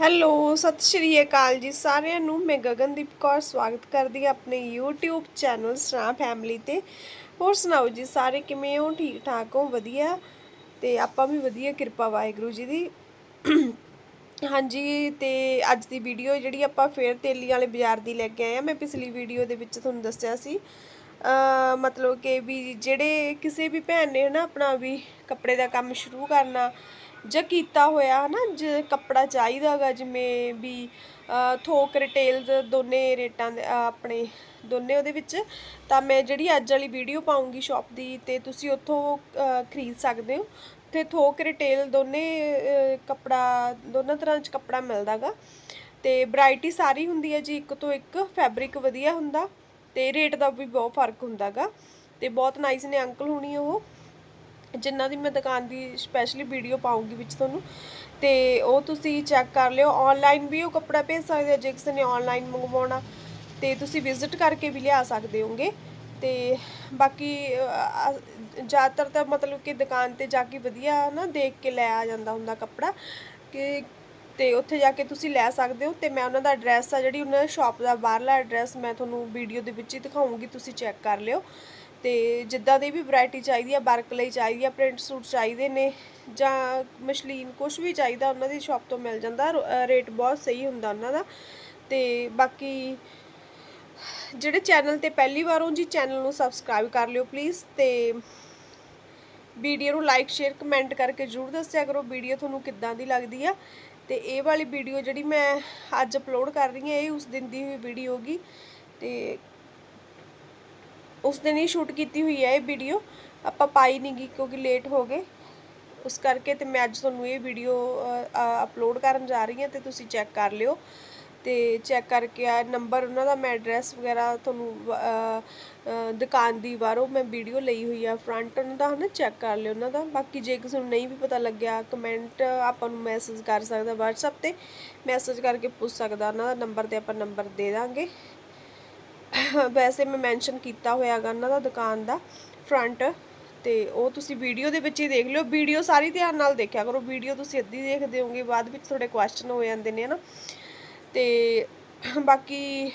Hello, ਸਤਿ ਸ਼੍ਰੀ ਅਕਾਲ ਜੀ ਸਾਰਿਆਂ ਨੂੰ। ਮੈਂ ਗਗਨਦੀਪ ਕੌਰ ਸਵਾਗਤ ਕਰਦੀ ਹਾਂ ਆਪਣੇ YouTube ਚੈਨਲ ਸਨਾ ਫੈਮਿਲੀ ਤੇ। ਹੋਰ ਸੁਣਾਓ ਜੀ, ਸਾਰੇ ਕਿਵੇਂ ਹੋ? ਠੀਕ ਠਾਕ ਹੋ? ਵਧੀਆ? ਤੇ ਆਪਾਂ ਵੀ ਵਧੀਆ, ਕਿਰਪਾ ਵਾਹਿਗੁਰੂ ਜੀ ਦੀ। ਹਾਂਜੀ, ਤੇ ਅੱਜ ਦੀ ਵੀਡੀਓ ਜਿਹੜੀ ਆਪਾਂ ਫੇਰ ਤੇਲੀ ਵਾਲੇ ਬਾਜ਼ਾਰ ਦੀ ਲੈ ਕੇ ਆਏ ਆ ਮੈਂ ਪਿਛਲੀ ਵੀਡੀਓ ਦੇ ਵਿੱਚ ਤੁਹਾਨੂੰ ਦੱਸਿਆ ਸੀ। ਮਤਲਬ ਕਿ ਵੀ ਜਿਹੜੇ ਕਿਸੇ ਵੀ ਭੈਣ ਨੇ ਨਾ ਆਪਣਾ ਵੀ ਕੱਪੜੇ ਦਾ ਕੰਮ ਸ਼ੁਰੂ ਕਰਨਾ ਜਾਂ ਕੀਤਾ ਹੋਇਆ ਹੈ ਨਾ ਜੇ ਕੱਪੜਾ ਚਾਹੀਦਾਗਾ ਜਿਵੇਂ ਵੀ ਥੋਕ ਰਿਟੇਲ ਦੋਨੇ ਰੇਟਾਂ ਦੇ ਆਪਣੇ ਦੋਨੇ ਉਹਦੇ ਵਿੱਚ, ਤਾਂ ਮੈਂ ਜਿਹੜੀ ਅੱਜ ਵਾਲੀ ਵੀਡੀਓ ਪਾਉਂਗੀ ਸ਼ਾਪ ਦੀ, ਤੇ ਤੁਸੀਂ ਉੱਥੋਂ ਖਰੀਦ ਸਕਦੇ ਹੋ। ਤੇ ਥੋਕ ਰਿਟੇਲ ਦੋਨੇ ਕੱਪੜਾ, ਦੋਨਾਂ ਤਰ੍ਹਾਂ 'ਚ ਕੱਪੜਾ ਮਿਲਦਾਗਾ ਤੇ ਵੈਰਾਈਟੀ ਸਾਰੀ ਹੁੰਦੀ ਹੈ ਜੀ, ਇੱਕ ਤੋਂ ਇੱਕ ਫੈਬਰਿਕ ਵਧੀਆ ਹੁੰਦਾ, ਤੇ ਰੇਟ ਦਾ ਵੀ ਬਹੁਤ ਫ਼ਰਕ ਹੁੰਦਾਗਾ ਤੇ ਬਹੁਤ ਨਾਈਸ ਨੇ ਅੰਕਲ ਹੁਣੀ ਉਹ। ਜਿਨ੍ਹਾਂ ਦੀ ਮੈਂ ਦੁਕਾਨ ਦੀ ਸਪੈਸ਼ਲੀ ਵੀਡੀਓ ਪਾਉਂਗੀ ਵਿੱਚ ਤੁਹਾਨੂੰ, ਤੇ ਉਹ ਤੁਸੀਂ ਚੈੱਕ ਕਰ ਲਿਓ। ਆਨਲਾਈਨ ਵੀ ਉਹ ਕੱਪੜਾ ਭੇਜ ਸਕਦੇ ਜੇ ਕਿਸੇ ਨੇ ਆਨਲਾਈਨ ਮੰਗਵਾਉਣਾ, ਤੇ ਤੁਸੀਂ ਵਿਜ਼ਿਟ ਕਰਕੇ ਵੀ ਲਿਆ ਸਕਦੇ ਹੋਗੇ। ਤੇ ਬਾਕੀ ਜ਼ਿਆਦਾਤਰ ਤਾਂ ਮਤਲਬ ਕਿ ਦੁਕਾਨ ਤੇ ਜਾ ਕੇ ਵਧੀਆ ਨਾ ਦੇਖ ਕੇ ਲੈ ਆ ਜਾਂਦਾ ਹੁੰਦਾ ਕੱਪੜਾ। ਕਿ, ਤੇ ਉੱਥੇ ਜਾ ਕੇ ਤੁਸੀਂ ਲੈ ਸਕਦੇ ਹੋ, ਤੇ ਮੈਂ ਉਹਨਾਂ ਦਾ ਐਡਰੈਸ ਆ ਜਿਹੜੀ ਉਹਨਾਂ ਦੀ ਸ਼ਾਪ ਦਾ ਬਾਹਰਲਾ ਐਡਰੈਸ ਮੈਂ ਤੁਹਾਨੂੰ ਵੀਡੀਓ ਦੇ ਵਿੱਚ ਹੀ ਦਿਖਾਉਂਗੀ, ਤੁਸੀਂ ਚੈੱਕ ਕਰ ਲਿਓ। ਤੇ ਜਿੱਦਾਂ ਦੀ ਵੀ ਵੈਰਾਈਟੀ ਚਾਹੀਦੀ ਆ, ਵਰਕ ਲਈ ਚਾਹੀਦੀ ਆ ਪ੍ਰਿੰਟ ਸੂਟ ਚਾਹੀਦੇ ਨੇ ਜਾਂ ਮਸ਼ਲੀਨ ਕੁਝ ਵੀ ਚਾਹੀਦਾ, ਉਹਨਾਂ ਦੀ ਸ਼ਾਪ ਤੋਂ ਮਿਲ ਜਾਂਦਾ ਰੇਟ ਬਹੁਤ ਸਹੀ ਹੁੰਦਾ ਉਹਨਾਂ ਦਾ। ਤੇ ਬਾਕੀ ਜਿਹੜੇ ਚੈਨਲ ਤੇ ਪਹਿਲੀ ਵਾਰ ਹੋ ਜੀ ਚੈਨਲ ਨੂੰ ਸਬਸਕ੍ਰਾਈਬ ਕਰ ਲਿਓ ਪਲੀਜ਼ ਤੇ ਵੀਡੀਓ ਨੂੰ ਲਾਈਕ ਸ਼ੇਅਰ ਕਮੈਂਟ ਕਰਕੇ ਜਰੂਰ ਦੱਸਿਆ ਕਰੋ ਵੀਡੀਓ ਤੁਹਾਨੂੰ ਕਿੱਦਾਂ ਦੀ ਲੱਗਦੀ ਆ। ਤੇ ਇਹ ਵਾਲੀ ਵੀਡੀਓ ਜਿਹੜੀ ਮੈਂ ਅੱਜ ਅਪਲੋਡ ਕਰ ਰਹੀ ਹਾਂ, ਇਹ ਉਸ ਦਿਨ ਦੀ ਹੋਈ ਵੀਡੀਓ ਹੋਗੀ। ਤੇ ਉਸ ਦਿਨ ਹੀ ਸ਼ੂਟ ਕੀਤੀ ਹੋਈ ਹੈ ਇਹ ਵੀਡੀਓ ਆਪਾਂ ਪਾਈ ਨਹੀਂ ਗਈ ਕਿਉਂਕਿ ਲੇਟ ਹੋ ਗਏ। ਉਸ ਕਰਕੇ ਤੇ ਮੈਂ ਅੱਜ ਤੁਹਾਨੂੰ ਇਹ ਵੀਡੀਓ ਅਪਲੋਡ ਕਰਨ ਜਾ ਰਹੀ ਹਾਂ ਤੇ ਤੁਸੀਂ ਚੈੱਕ ਕਰ ਲਿਓ। ਤੇ ਚੈੱਕ ਕਰਕੇ ਆ ਨੰਬਰ ਉਹਨਾਂ ਦਾ, ਮੈਂ ਐਡਰੈਸ ਵਗੈਰਾ ਤੁਹਾਨੂੰ ਦੁਕਾਨ ਦੀ ਬਾਹਰੋਂ ਮੈਂ ਵੀਡੀਓ ਲਈ ਹੋਈ ਆ। ਫਰੰਟ ਉਹਨਾਂ ਦਾ ਹਨਾ ਚੈੱਕ ਕਰ ਲਿਓ ਉਹਨਾਂ ਦਾ। ਬਾਕੀ ਜੇ ਕਿਸੇ ਨੂੰ ਨਹੀਂ ਵੀ ਪਤਾ ਲੱਗਿਆ ਕਮੈਂਟ ਆਪਾਂ ਨੂੰ ਮੈਸੇਜ ਕਰ ਸਕਦਾ WhatsApp ਤੇ। ਮੈਸੇਜ ਕਰਕੇ ਪੁੱਛ ਸਕਦਾ ਉਹਨਾਂ ਦਾ। ਨੰਬਰ ਤੇ ਆਪਾਂ ਨੰਬਰ ਦੇ ਦਾਂਗੇ। ਵੈਸੇ ਮੈਂ ਮੈਂਸ਼ਨ ਕੀਤਾ ਹੋਇਆਗਾ ਉਹਨਾਂ ਦਾ ਦੁਕਾਨ ਦਾ ਫਰੰਟ ਤੇ ਉਹ ਤੁਸੀਂ ਵੀਡੀਓ ਦੇ ਵਿੱਚ ਹੀ ਦੇਖ ਲਿਓ। ਵੀਡੀਓ ਸਾਰੀ ਧਿਆਨ ਨਾਲ ਦੇਖਿਆ ਕਰੋ। ਵੀਡੀਓ ਤੁਸੀਂ ਅੱਧੀ ਦੇਖਦੇ ਹੋਗੇ ਬਾਅਦ ਵਿੱਚ ਤੁਹਾਡੇ ਕੁਐਸਚਨ ਹੋ ਜਾਂਦੇ ਨੇ, ਹਨਾ। ਤੇ ਬਾਕੀ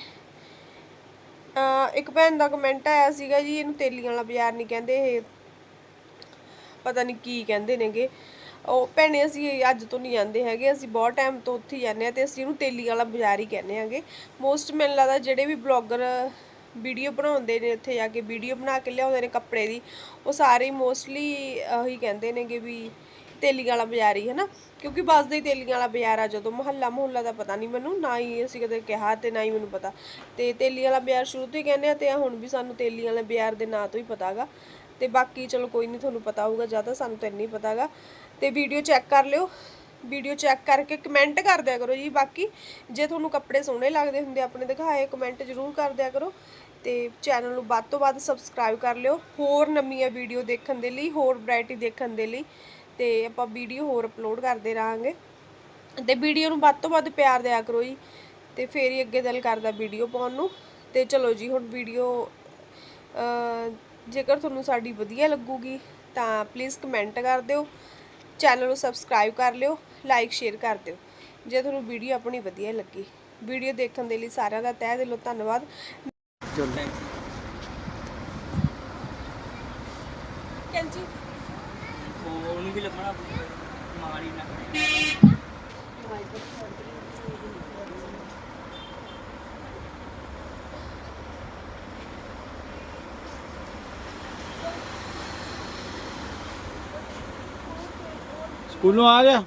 ਇੱਕ ਭੈਣ ਦਾ ਕਮੈਂਟ ਆਇਆ ਸੀਗਾ ਜੀ, ਇਹਨੂੰ ਤੇਲੀਆਂ ਵਾਲਾ ਬਾਜ਼ਾਰ ਨਹੀਂ ਕਹਿੰਦੇ ਇਹ। ਪਤਾ ਨਹੀਂ ਕੀ ਕਹਿੰਦੇ ਨੇਗੇ। ਉਹ ਭੈਣੇ ਅਸੀਂ ਅੱਜ ਤੋਂ ਨਹੀਂ ਜਾਂਦੇ ਹੈਗੇ, ਅਸੀਂ ਬਹੁਤ ਟਾਈਮ ਤੋਂ ਉੱਥੇ ਹੀ ਜਾਂਦੇ ਆ ਤੇ ਅਸੀਂ ਇਹਨੂੰ ਤੇਲੀ ਵਾਲਾ ਬਾਜ਼ਾਰ ਹੀ ਕਹਿੰਦੇ ਆਂਗੇ ਮੋਸਟ ਮੈਨੂੰ ਲੱਗਦਾ ਜਿਹੜੇ ਵੀ ਬਲੌਗਰ ਵੀਡੀਓ ਬਣਾਉਂਦੇ ਨੇ ਉੱਥੇ ਜਾ ਕੇ ਵੀਡੀਓ ਬਣਾ ਕੇ ਲਿਆਉਂਦੇ ਨੇ ਕੱਪੜੇ ਦੀ, ਉਹ ਸਾਰੇ ਮੋਸਟਲੀ ਉਹੀ ਕਹਿੰਦੇ ਨੇਗੇ ਵੀ ਤੇਲੀਆਂ ਵਾਲਾ ਬਾਜ਼ਾਰ ਹੀ ਹੈ ਨਾ ਕਿਉਂਕਿ ਵੱਸਦਾ ਹੀ ਤੇਲੀਆਂ ਵਾਲਾ ਬਾਜ਼ਾਰ ਆ ਜਦੋਂ, ਮੁਹੱਲਾ ਮੁਹੱਲਾ ਦਾ ਪਤਾ ਨਹੀਂ ਮੈਨੂੰ, ਨਾ ਹੀ ਅਸੀਂ ਕਦੇ ਕਿਹਾ ਤੇ ਨਾ ਹੀ ਮੈਨੂੰ ਪਤਾ। ਤੇ ਤੇਲੀ ਵਾਲਾ ਬਾਜ਼ਾਰ ਸ਼ੁਰੂ ਤੋਂ ਹੀ ਕਹਿੰਦੇ ਆ ਤੇ ਹੁਣ ਵੀ ਸਾਨੂੰ ਤੇਲੀ ਵਾਲੇ ਬਾਜ਼ਾਰ ਦੇ ਨਾਂ ਤੋਂ ਹੀ ਪਤਾਗਾ ਤੇ ਬਾਕੀ ਚਲੋ ਕੋਈ ਨਹੀਂ, ਤੁਹਾਨੂੰ ਪਤਾ ਹੋਊਗਾ ਜ਼ਿਆਦਾ ਸਾਨੂੰ ਤਾਂ ਨਹੀਂ ਪਤਾਗਾ ਤੇ ਵੀਡੀਓ ਚੈੱਕ ਕਰ ਲਿਓ। ਵੀਡੀਓ ਚੈੱਕ ਕਰਕੇ ਕਮੈਂਟ ਕਰ ਦਿਆ ਕਰੋ ਜੀ, ਬਾਕੀ ਜੇ ਤੁਹਾਨੂੰ ਕੱਪੜੇ ਸੋਹਣੇ ਲੱਗਦੇ ਹੁੰਦੇ, ਆਪਣੇ ਦਿਖਾਏ, ਕਮੈਂਟ ਜ਼ਰੂਰ ਕਰ ਦਿਆ ਕਰੋ। ਤੇ ਚੈਨਲ ਨੂੰ ਵੱਧ ਤੋਂ ਵੱਧ ਸਬਸਕ੍ਰਾਈਬ ਕਰ ਲਿਓ, ਹੋਰ ਨਵੀਆਂ ਵੀਡੀਓ ਦੇਖਣ ਦੇ ਲਈ, ਹੋਰ ਵੈਰਾਈਟੀ ਦੇਖਣ ਦੇ ਲਈ। ਤੇ ਆਪਾਂ ਵੀਡੀਓ ਹੋਰ ਅਪਲੋਡ ਕਰਦੇ ਰਹਾਂਗੇ। ਤੇ ਵੀਡੀਓ ਨੂੰ ਵੱਧ ਤੋਂ ਵੱਧ ਪਿਆਰ ਦਿਆ ਕਰੋ ਜੀ ਤੇ ਫੇਰ ਹੀ ਅੱਗੇ ਦਿਲ ਕਰਦਾ ਵੀਡੀਓ ਪਾਉਣ ਨੂੰ। ਤੇ ਚਲੋ ਜੀ, ਹੁਣ ਵੀਡੀਓ ਜੇਕਰ ਤੁਹਾਨੂੰ ਸਾਡੀ ਵਧੀਆ ਲੱਗੂਗੀ ਤਾਂ ਪਲੀਜ਼ ਕਮੈਂਟ ਕਰ ਦਿਓ। ਚੈਨਲ ਨੂੰ ਸਬਸਕ੍ਰਾਈਬ ਕਰ ਲਿਓ ਲਾਈਕ ਸ਼ੇਅਰ ਕਰ ਦਿਓ। ਜੇ ਤੁਹਾਨੂੰ ਵੀਡੀਓ ਆਪਣੀ ਵਧੀਆ ਲੱਗੀ, ਵੀਡੀਓ ਦੇਖਣ ਦੇ ਲਈ ਸਾਰਿਆਂ ਦਾ ਤਹਿ ਦਿਲੋਂ ਧੰਨਵਾਦ। ਉਹ ਉਹਨੂੰ ਵੀ ਲੱਭਣਾ ਮਾਰੀ ਨਾ। ਸਕੂਲੋਂ ਆ ਗਿਆ?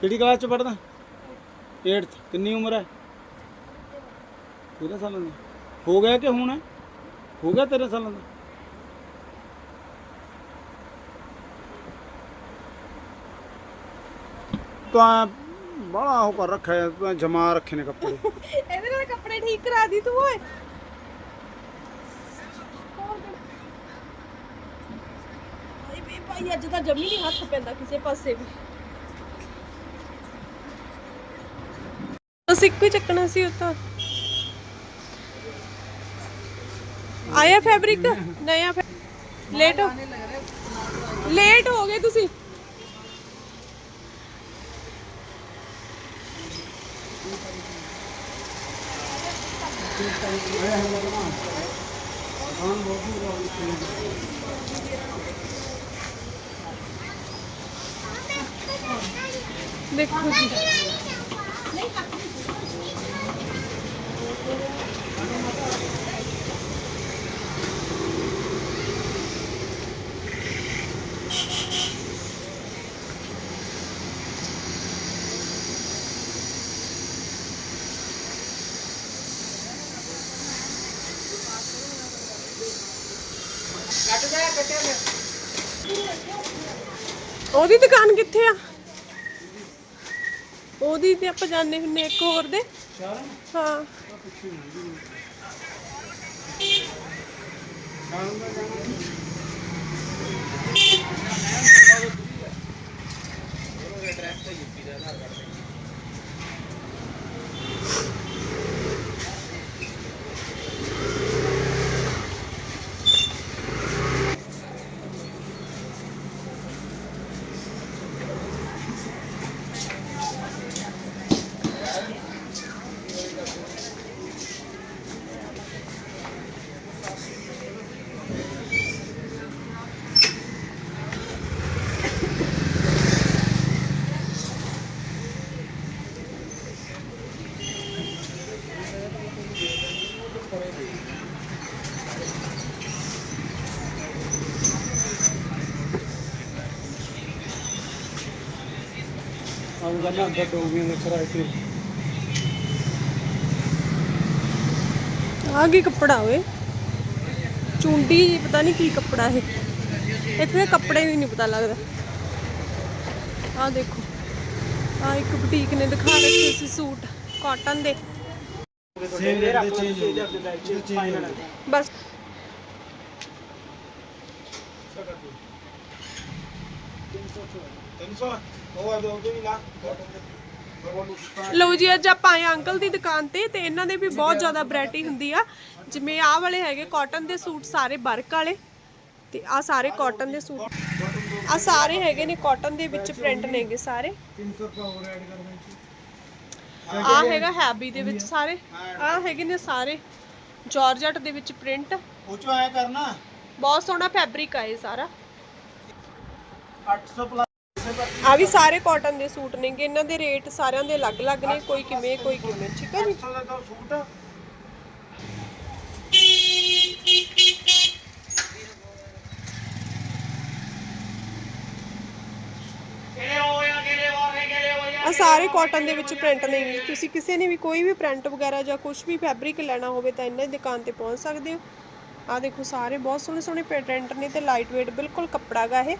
ਕਿਹੜੀ ਕਲਾਸ ਚ ਪੜਦਾ 8th ਕਿੰਨੀ ਉਮਰ ਹੈ? 13 ਸਾਲਾਂ ਦਾ। ਹੋ ਗਿਆ ਕਿ ਹੁਣ? ਹੋ ਗਿਆ 13 ਸਾਲਾਂ ਦਾ? ਤਾਂ ਬੜਾ ਉਹ ਕਰ ਰੱਖਿਆ ਹੈ, ਤੂੰ ਜਮਾ ਰੱਖੇ ਨੇ ਕੱਪੜੇ। ਇਹਦੇ ਨਾਲ ਕੱਪੜੇ ਠੀਕ ਕਰਾ ਦੀ ਤੂੰ ਓਏ। ਭਾਈ ਅੱਜ ਤਾਂ ਜਮੀ ਨਹੀਂ ਹੱਥ ਪੈਂਦਾ ਕਿਸੇ ਪਾਸੇ ਵੀ। ਅਸੀਂ ਹੀ ਚੱਕਣਾ ਸੀ ਉੱਥੋਂ ਆਇਆ ਫੈਬਰਿਕ ਨया ਲੇਟ ਹੋ ਲੇਟ ਹੋ ਗਏ ਤੁਸੀਂ। ਦੇਖੋ ਜੀ। ਉਹਦੀ ਦੁਕਾਨ ਕਿੱਥੇ ਆ? ਉਹਦੀ ਤੇ ਆਪਾਂ ਜਾਣੇ ਹੁੰਨੇ ਇੱਕ ਹੋਰ ਦੇ। ਹਾਂ। ਆਉਂਗਾ ਨਾ ਅੰਦਰ ਟੋਬੀਆਂ ਦੇ ਖਰਾਇਤੇ ਆ ਕੀ ਕੱਪੜਾ ਓਏ? ਚੁੰਡੀ ਪਤਾ ਨਹੀਂ ਕੀ ਕੱਪੜਾ ਇਹ। ਇੱਥੇ ਦੇ ਕੱਪੜੇ ਵੀ ਨਹੀਂ ਪਤਾ ਲੱਗਦਾ। ਆ ਦੇਖੋ। ਆ ਇੱਕ ਬੁਟੀਕ ਨੇ ਦਿਖਾ ਰੱਖੇ ਸੀ ਸੂਟ ਕਾਟਨ ਦੇ। ਬਸ। ਤਿੰਨ ਸੌ ਲਓ ਜੀ ਅੱਜ ਆਪਾਂ ਆਏ ਅੰਕਲ ਦੀ ਦੁਕਾਨ ਤੇ ਤੇ ਇਹਨਾਂ ਦੇ ਵੀ ਬਹੁਤ ਜ਼ਿਆਦਾ ਵੈਰਾਈਟੀ ਹੁੰਦੀ ਆ। ਜਿਵੇਂ ਆਹ ਵਾਲੇ ਹੈਗੇ ਕਾਟਨ ਦੇ ਸੂਟ ਸਾਰੇ ਵਰਕ ਵਾਲੇ ਤੇ ਆ ਸਾਰੇ ਕਾਟਨ ਦੇ ਸੂਟ। ਆ ਸਾਰੇ ਹੈਗੇ ਨੇ ਕਾਟਨ ਦੇ ਵਿੱਚ ਪ੍ਰਿੰਟ ਨੇਗੇ ਸਾਰੇ। 300 ਰੁਪਏ ਹੋਰ ਐਡ ਕਰ ਦੇ ਆ ਹੈਗਾ ਹੈਵੀ ਦੇ ਵਿੱਚ ਸਾਰੇ। ਆ ਹੈਗੇ ਨੇ ਸਾਰੇ। ਜਾਰਜਟ ਦੇ ਵਿੱਚ ਪ੍ਰਿੰਟ ਉਹ ਚੋਂ ਆਇਆ ਕਰਨਾ। ਬਹੁਤ ਸੋਹਣਾ ਫੈਬਰਿਕ ਆ ਇਹ ਸਾਰਾ। 800 ਪਲੱਸ ਆ ਵੀ ਸਾਰੇ ਕਾਟਨ ਦੇ ਸੂਟ ਨੇਗੇ, ਇਹਨਾਂ ਦੇ ਰੇਟ ਸਾਰਿਆਂ ਦੇ ਅਲੱਗ-ਅਲੱਗ ਨੇ, ਕੋਈ ਕਿਵੇਂ ਕੋਈ ਕਿਵੇਂ, ਠੀਕ ਹੈ ਜੀ? ਸੂਟ ਆ ਸਾਰੇ ਕਾਟਨ ਦੇ ਵਿੱਚ ਪ੍ਰਿੰਟ ਨੇ ਜੀ। ਤੁਸੀਂ ਕਿਸੇ ਨੇ ਵੀ ਕੋਈ ਵੀ ਪ੍ਰਿੰਟ ਵਗੈਰਾ ਜਾਂ ਕੁਝ ਵੀ ਫੈਬਰਿਕ ਲੈਣਾ ਹੋਵੇ ਤਾਂ ਇਹਨਾਂ ਦੀ ਦੁਕਾਨ ਤੇ ਪਹੁੰਚ ਸਕਦੇ ਹੋ। ਆ ਦੇਖੋ, ਸਾਰੇ ਬਹੁਤ ਸੋਹਣੇ ਸੋਹਣੇ ਪ੍ਰਿੰਟ ਨੇ ਤੇ ਲਾਈਟ weight ਬਿਲਕੁਲ ਕੱਪੜਾ ਗਾ ਇਹ।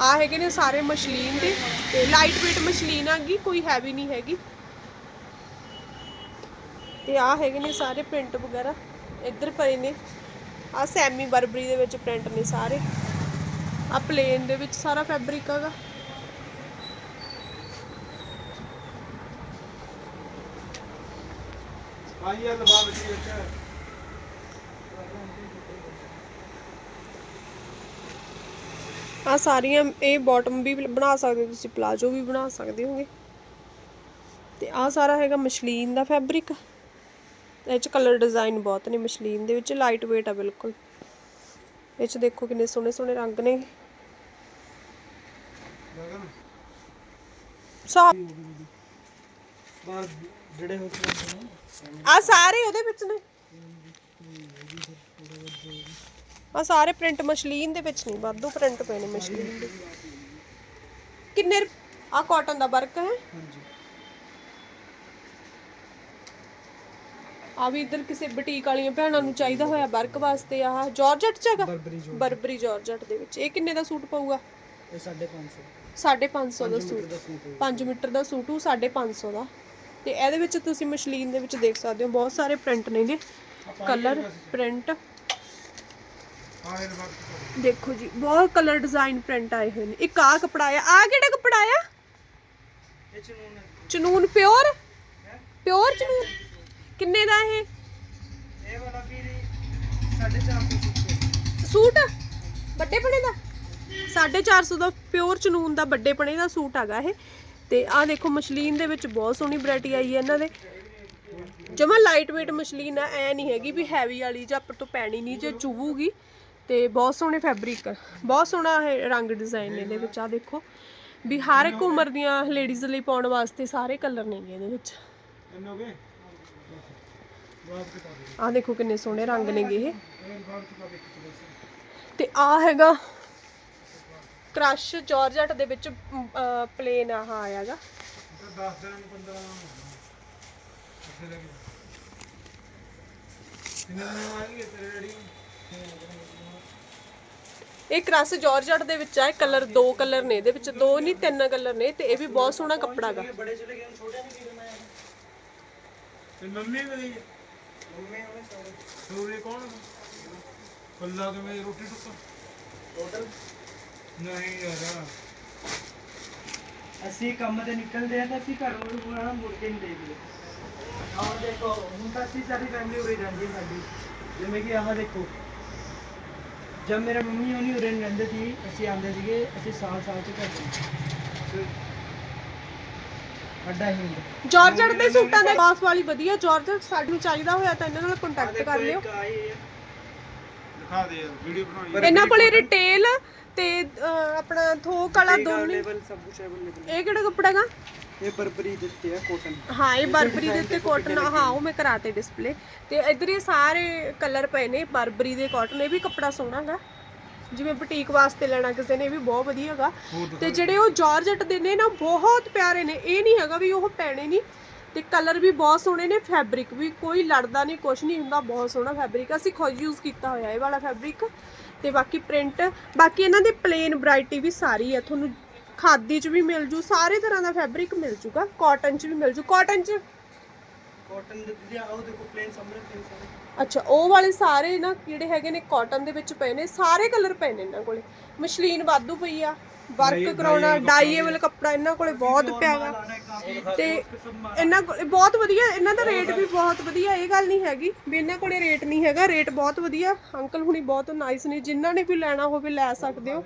ਆ ਹੈਗੇ ਨੇ ਸਾਰੇ ਮਸ਼ਲੀਨ ਦੇ ਤੇ ਲਾਈਟ weight ਮਸ਼ਲੀਨ ਆਗੀ ਕੋਈ ਹੈਵੀ ਨਹੀਂ ਹੈਗੀ। ਤੇ ਆ ਹੈਗੇ ਨੇ ਸਾਰੇ ਪ੍ਰਿੰਟ ਵਗੈਰਾ, ਇੱਧਰ ਪਏ ਨੇ। ਆ ਸੈਮੀ ਬਰਬਰੀ ਦੇ ਵਿੱਚ ਪ੍ਰਿੰਟ ਨੇ ਸਾਰੇ। ਆ ਪਲੇਨ ਦੇ ਵਿੱਚ ਸਾਰਾ ਫੈਬਰਿਕ ਹੈਗਾ। ਆਈ ਆ ਲਵਾ ਵਿੱਚ। ਆ ਸਾਰੀਆਂ ਇਹ ਬਾਟਮ ਵੀ ਬਣਾ ਸਕਦੇ ਹੋ ਤੁਸੀਂ ਪਲਾਜੋ ਵੀ ਬਣਾ ਸਕਦੇ ਹੋਗੇ। ਤੇ ਆ ਸਾਰਾ ਹੈਗਾ ਮਸ਼ਲੀਨ ਦਾ ਫੈਬਰਿਕ ਇਹ ਚ ਕਲਰ ਡਿਜ਼ਾਈਨ ਬਹੁਤ ਨੇ ਮਸ਼ਲੀਨ ਦੇ ਵਿੱਚ ਲਾਈਟ weight ਆ ਬਿਲਕੁਲ। ਇਹ ਚ ਦੇਖੋ ਕਿੰਨੇ ਸੋਹਣੇ ਸੋਹਣੇ ਰੰਗ ਨੇ। ਸਾ ਜਿਹੜੇ ਆ ਸਾਰੇ ਉਹਦੇ ਵਿੱਚ ਨੇ। ਆ ਸਾਰੇ ਪ੍ਰਿੰਟ ਮਸ਼ਲੀਨ ਦੇ ਵਿੱਚ ਨਹੀਂ ਵਾਧੂ ਪ੍ਰਿੰਟ ਪਏ ਨੇ ਮਸ਼ਲੀਨ ਦੇ। ਕਿੰਨੇ ਆ ਕਾਟਨ ਦਾ ਵਰਕ ਹੈ? ਹਾਂਜੀ। ਆ ਵੀ ਇੱਧਰ ਕਿਸੇ ਬੁਟੀਕ ਵਾਲੀਆਂ ਭੈਣਾਂ ਨੂੰ ਚਾਹੀਦਾ ਹੋਇਆ ਵਰਕ ਵਾਸਤੇ ਆਹ ਜਾਰਜਟ ਹੈਗਾ? ਬਰਬਰੀ ਜਾਰਜਟ ਦੇ ਵਿੱਚ। ਇਹ ਕਿੰਨੇ ਦਾ ਸੂਟ ਪਊਗਾ? ਇਹ 550 550 ਦਾ ਸੂਟ। ਦਾ ਸੂਟ 5 ਮੀਟਰ ਦਾ ਸੂਟ ਉਹ 550 ਦਾ। ਤੇ ਇਹਦੇ ਵਿੱਚ ਤੁਸੀਂ ਮਸ਼ਲੀਨ ਦੇ ਵਿੱਚ ਦੇਖ ਸਕਦੇ ਹੋ ਬਹੁਤ ਸਾਰੇ ਪ੍ਰਿੰਟ ਨੇਗੇ ਕਲਰ ਪ੍ਰਿੰਟ ਦੇਖੋ ਜੀ ਬਹੁਤ ਕਲਰ ਡਿਜ਼ਾਈਨ ਪ੍ਰਿੰਟ ਆਏ ਹੋਏ ਨੇ। ਇੱਕ ਆ ਕੱਪੜਾ ਆ ਆ ਕਿਹੜਾ ਕੱਪੜਾ ਆ ਇਹ ਚਨੂਨ ਪਿਓਰ ਪਿਓਰ ਚਨੂਨ? ਕਿੰਨੇ ਦਾ ਇਹ? ਇਹ ਵਾਲਾ ਵੀ 450 ਸੂਟ? ਵੱਡੇ ਪਣੇ ਦਾ? 450 ਦਾ ਪਿਓਰ ਚਨੂਨ ਦਾ ਵੱਡੇ ਪਣੇ ਦਾ ਸੂਟ ਹੈਗਾ ਇਹ। ਤੇ ਆਹ ਦੇਖੋ ਮਸ਼ਲੀਨ ਦੇ ਵਿੱਚ ਬਹੁਤ ਸੋਹਣੀ ਵੈਰਾਈਟੀ ਆਈ ਹੈ ਇਹਨਾਂ ਦੇ। ਜਮਾ ਲਾਈਟ weight ਮਸ਼ਲੀਨ ਆ ਐ ਨਹੀਂ ਹੈਗੀ ਵੀ ਹੈਵੀ ਵਾਲੀ ਜਾਂ ਆਪਾਂ ਤੋਂ ਪੈਣੀ ਨਹੀਂ ਜੇ ਚੁਭੂਗੀ ਤੇ ਬਹੁਤ ਸੋਹਣੇ ਫੈਬਰਿਕ ਬਹੁਤ ਸੋਹਣਾ ਇਹ ਰੰਗ ਡਿਜ਼ਾਈਨ ਇਹਦੇ ਵਿੱਚ ਆ ਦੇਖੋ। ਵੀ ਹਰ ਇੱਕ ਉਮਰ ਦੀਆਂ ਲੇਡੀਜ਼ ਲਈ ਪਾਉਣ ਵਾਸਤੇ ਸਾਰੇ ਕਲਰ ਨੇਗੇ ਇਹਦੇ ਵਿੱਚ। ਆ ਦੇਖੋ ਕਿੰਨੇ ਸੋਹਣੇ ਰੰਗ ਨੇਗੇ ਇਹ। ਤੇ ਆ ਹੈਗਾ ਕ੍ਰਸ਼ ਜਾਰਜਟ ਦੇ ਵਿੱਚ ਪਲੇਨ ਆਹ ਆਇਆਗਾ 10 ਦਿਨਾਂ ਨੂੰ 15 ਕਿੱਥੇ ਲੱਗੇ ਕਿੰਨੇ ਦਿਨ ਆਏਗੀ ਤੇਰੇ ਰੈਡੀ ਇਹ ਕ੍ਰਸ਼ ਜਾਰਜਟ ਦੇ ਵਿੱਚ ਆ ਕਲਰ ਦੋ ਕਲਰ ਨੇ ਇਹਦੇ ਵਿੱਚ ਦੋ ਨਹੀਂ ਤਿੰਨ ਕਲਰ ਨੇ ਤੇ ਇਹ ਵੀ ਬਹੁਤ ਸੋਹਣਾ ਕੱਪੜਾ ਗਾ। ਬੜੇ ਚਲੇ ਗਏ ਛੋਟੇ ਨਹੀਂ ਵੀਰ ਮੈਂ ਤੇ ਮੰਮੀ ਵੀ ਗਈ ਮੰਮੀ ਉਹਨੇ ਸਾਰੇ ਸੂਰੇ ਕੌਣ ਕੱਲਾ ਕਿ ਮੇਰੀ ਰੋਟੀ ਟੁੱਕ। ਟੋਟਲ ਨਹੀਂ ਯਾਰ। ਅਸੀਂ ਕੰਮ ਤੇ ਨਿਕਲਦੇ ਆ ਤਾਂ ਅਸੀਂ ਘਰ ਨੂੰ ਬੁਲਾਣਾ ਮੁੜ ਕੇ ਨਹੀਂ ਦੇਖਦੇ। ਆਹ ਦੇਖੋ ਹੁਣ ਤਾਂ ਅਸੀਂ ਸਾਰੀ ਫੈਮਿਲੀ ਉਰੇ ਜਾਂਦੀ ਹੈ ਸਾਡੀ। ਜਿਵੇਂ ਕਿ ਆਹ ਦੇਖੋ। ਜਦ ਮੇਰਾ ਮੰਮੀ ਹੋਣੀ ਉਰੇ ਨਹੀਂ ਰਹਿੰਦੇ ਸੀ ਅਸੀਂ ਆਉਂਦੇ ਸੀਗੇ ਅਸੀਂ ਸਾਲ ਸਾਲ ਚ ਘਰ ਜਾਂਦੇ ਅੱਡਾ ਹੀ ਹੁੰਦਾ ਜਾਰਜਟ ਦੇ ਸੂਟਾਂ ਦੇ ਬਾਸ ਵਾਲੀ ਵਧੀਆ ਜਾਰਜਟ ਸਾਨੂੰ ਚਾਹੀਦਾ ਹੋਇਆ ਤਾਂ ਇਹਨਾਂ ਨਾਲ ਕੰਟੈਕਟ ਕਰ ਲਿਓ। ਦਿਖਾ ਦੇ ਵੀਡੀਓ ਬਣਾਉਣੀ ਇਹਨਾਂ ਕੋਲੇ ਰਿਟੇਲ ਤੇ ਅਹ, ਆਪਣਾ ਥੋਕ ਵਾਲਾ ਦੋਨੇ ਸਭ ਕੁਝ ਅਵੇਲੇਬਲ ਇਹ ਕਿਹੜਾ ਕੱਪੜਾ ਗਾ ਇਹ ਬਰਬਰੀ ਦਿੱਤੇ ਆ ਕੋਟਨ ਹਾਂ ਇਹ ਬਰਬਰੀ ਦੇ ਉੱਤੇ ਕਾਟਨ ਹਾਂ ਉਹ ਮੈਂ ਕਰਾਤੇ ਡਿਸਪਲੇ ਤੇ ਇਧਰ ਇਹ ਸਾਰੇ ਕਲਰ ਪਏ ਨੇ ਬਰਬਰੀ ਦੇ ਕਾਟਨ ਇਹ ਵੀ ਕੱਪੜਾ ਸੋਹਣਾ ਗਾ। ਜਿਵੇਂ ਬੁਟੀਕ ਵਾਸਤੇ ਲੈਣਾ ਕਿਸੇ ਨੇ ਇਹ ਵੀ ਬਹੁਤ ਵਧੀਆ ਗਾ। ਤੇ ਜਿਹੜੇ ਉਹ ਜਾਰਜਟ ਦੇ ਨੇ ਨਾ ਬਹੁਤ ਪਿਆਰੇ ਨੇ। ਇਹ ਨਹੀਂ ਹੈਗਾ ਵੀ ਉਹ ਪੈਣੇ ਨਹੀਂ। ਤੇ ਕਲਰ ਵੀ ਬਹੁਤ ਸੋਹਣੇ ਨੇ ਫੈਬਰਿਕ ਵੀ ਕੋਈ ਲੜਦਾ ਨਹੀਂ ਕੁਝ ਨਹੀਂ ਹੁੰਦਾ ਬਹੁਤ ਸੋਹਣਾ ਫੈਬਰਿਕ ਅਸੀਂ ਖੁਦ ਯੂਜ਼ ਕੀਤਾ ਹੋਇਆ ਇਹ ਵਾਲਾ ਫੈਬਰਿਕ ਤੇ ਬਾਕੀ ਪ੍ਰਿੰਟ ਬਾਕੀ ਇਹਨਾਂ ਦੀ ਪਲੇਨ ਵੈਰਾਈਟੀ ਵੀ ਸਾਰੀ ਹੈ ਤੁਹਾਨੂੰ ਖਾਦੀ ਚ ਵੀ ਮਿਲ ਜੂ ਸਾਰੇ ਤਰ੍ਹਾਂ ਦਾ ਫੈਬਰਿਕ ਮਿਲ ਜੂਗਾ ਕਾਟਨ ਚ ਵੀ ਮਿਲ ਜੂ। ਕਾਟਨ ਚ? ਕਾਟਨ ਦੇ ਦਿੱਤੇ ਆ ਉਹ ਦੇਖੋ ਪਲੇਨ ਸਾਹਮਣੇ ਪਲੇਨ ਸਾਰੇ ਅੱਛਾ ਉਹ ਵਾਲੇ ਸਾਰੇ ਨਾ ਕਿਹੜੇ ਹੈਗੇ ਨੇ ਕਾਟਨ ਦੇ ਵਿੱਚ ਪਏ ਨੇ ਸਾਰੇ ਕਲਰ ਪਏ ਨੇ ਇਹਨਾਂ ਕੋਲੇ। ਮਸ਼ਲੀਨ ਵਾਧੂ ਪਈ ਆ ਵਰਕ ਕਰਾਉਣਾ ਡਾਈਏਬਲ ਕੱਪੜਾ ਇਹਨਾਂ ਕੋਲੇ ਬਹੁਤ ਪਿਆ ਵਾ। ਤੇ ਇਹਨਾਂ ਕੋਲੇ ਬਹੁਤ ਵਧੀਆ ਇਹਨਾਂ ਦਾ ਰੇਟ ਵੀ ਬਹੁਤ ਵਧੀਆ ਇਹ ਗੱਲ ਨਹੀਂ ਹੈਗੀ ਵੀ ਇਹਨਾਂ ਕੋਲੇ ਰੇਟ ਨਹੀਂ ਹੈਗਾ ਰੇਟ ਬਹੁਤ ਵਧੀਆ। ਅੰਕਲ ਹੁਣੀ ਬਹੁਤ ਨਾਈਸ ਨੇ ਜਿਨ੍ਹਾਂ ਨੇ ਵੀ ਲੈਣਾ ਹੋਵੇ ਲੈ ਸਕਦੇ ਹੋ।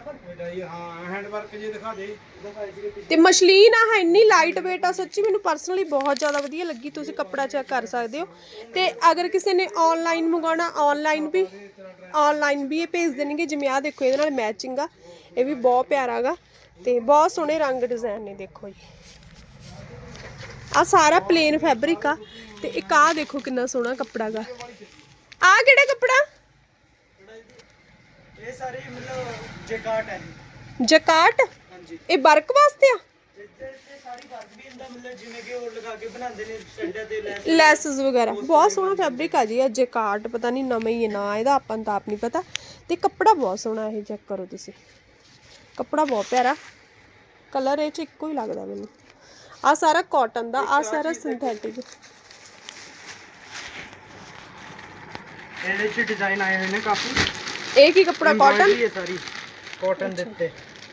ਹਾਂ ਹੈਂਡ ਵਰਕ ਜੇ ਦਿਖਾ ਦੇ ਤੇ ਮਸ਼ਲੀਨ ਆ ਇੰਨੀ ਲਾਈਟ weight ਆ, ਸੱਚੀ ਮੈਨੂੰ ਪਰਸਨਲੀ ਬਹੁਤ ਜ਼ਿਆਦਾ ਵਧੀਆ ਲੱਗੀ, ਤੁਸੀਂ ਕੱਪੜਾ ਚੈੱਕ ਕਰ ਸਕਦੇ ਹੋ। ਤੇ ਅਗਰ ਕਿਸੇ ਨੇ ਆਨਲਾਈਨ ਮੰਗਾਉਣਾ ਆਨਲਾਈਨ ਵੀ ਆਨਲਾਈਨ ਵੀ ਇਹ ਭੇਜ ਦੇਣਗੇ, ਜਿਵੇਂ ਆ ਦੇਖੋ, ਇਹਦੇ ਨਾਲ ਮੈਚਿੰਗ ਆ, ਇਹ ਵੀ ਬਹੁਤ ਪਿਆਰਾ ਗਾ, ਤੇ ਬਹੁਤ ਸੋਹਣੇ ਰੰਗ ਡਿਜ਼ਾਈਨ ਨੇ, ਦੇਖੋ ਜੀ। ਆ ਸਾਰਾ ਪਲੇਨ ਫੈਬਰਿਕ ਆ, ਤੇ ਇੱਕ ਆ ਦੇਖੋ ਕਿੰਨਾ ਸੋਹਣਾ ਕੱਪੜਾ ਗਾ। ਆ ਕਿਹੜਾ ਕੱਪੜਾ? ਇਹ ਸਾਰੇ ਮਤਲਬ ਜੈਕਾਟ ਹੈ। ਜਕਾਟ? ਹਾਂਜੀ। ਇਹ ਵਰਕ ਵਾਸਤੇ ਆ? ਇੱਥੇ ਤੇ ਸਾਰੀ ਵਰਕ ਵੀ ਹੁੰਦਾ ਮਤਲਬ ਜਿਵੇਂ ਕਿ ਉਹ ਲਗਾ ਕੇ ਬਣਾਉਂਦੇ ਨੇ ਸਟੈਂਡਾਂ ਤੇ ਲੈਸ। ਲੈਸਸ ਵਗੈਰਾ। ਬਹੁਤ ਸੋਹਣਾ ਫੈਬਰਿਕ ਆ ਜੀ ਇਹ ਜੈਕਾਰਡ ਪਤਾ ਨਹੀਂ ਨਵਾਂ ਹੀ ਹੈ ਨਾ ਇਹਦਾ ਆਪਾਂ ਨੂੰ ਤਾਂ ਆਪ ਨਹੀਂ ਪਤਾ। ਤੇ ਕੱਪੜਾ ਬਹੁਤ ਸੋਹਣਾ ਇਹ ਚੈੱਕ ਕਰੋ ਤੁਸੀਂ। ਕੱਪੜਾ ਬਹੁਤ ਪਿਆਰਾ। ਕਲਰ ਇਹ ਚ ਇੱਕੋ ਹੀ ਲੱਗਦਾ ਮੈਨੂੰ। ਆ ਸਾਰਾ ਕਾਟਨ ਦਾ ਆ ਸਾਰਾ ਸਿੰਥੈਟਿਕ ਇਹਦੇ ਚ ਡਿਜ਼ਾਈਨ ਆਏ ਹੋਏ ਨੇ ਕਾਫੀ। ਇਹ ਕੀ ਕੱਪੜਾ ਕਾਟਨ ਇਹ ਸਾਰੀ ਕਾਟਨ ਦੇ ਉੱਤੇ।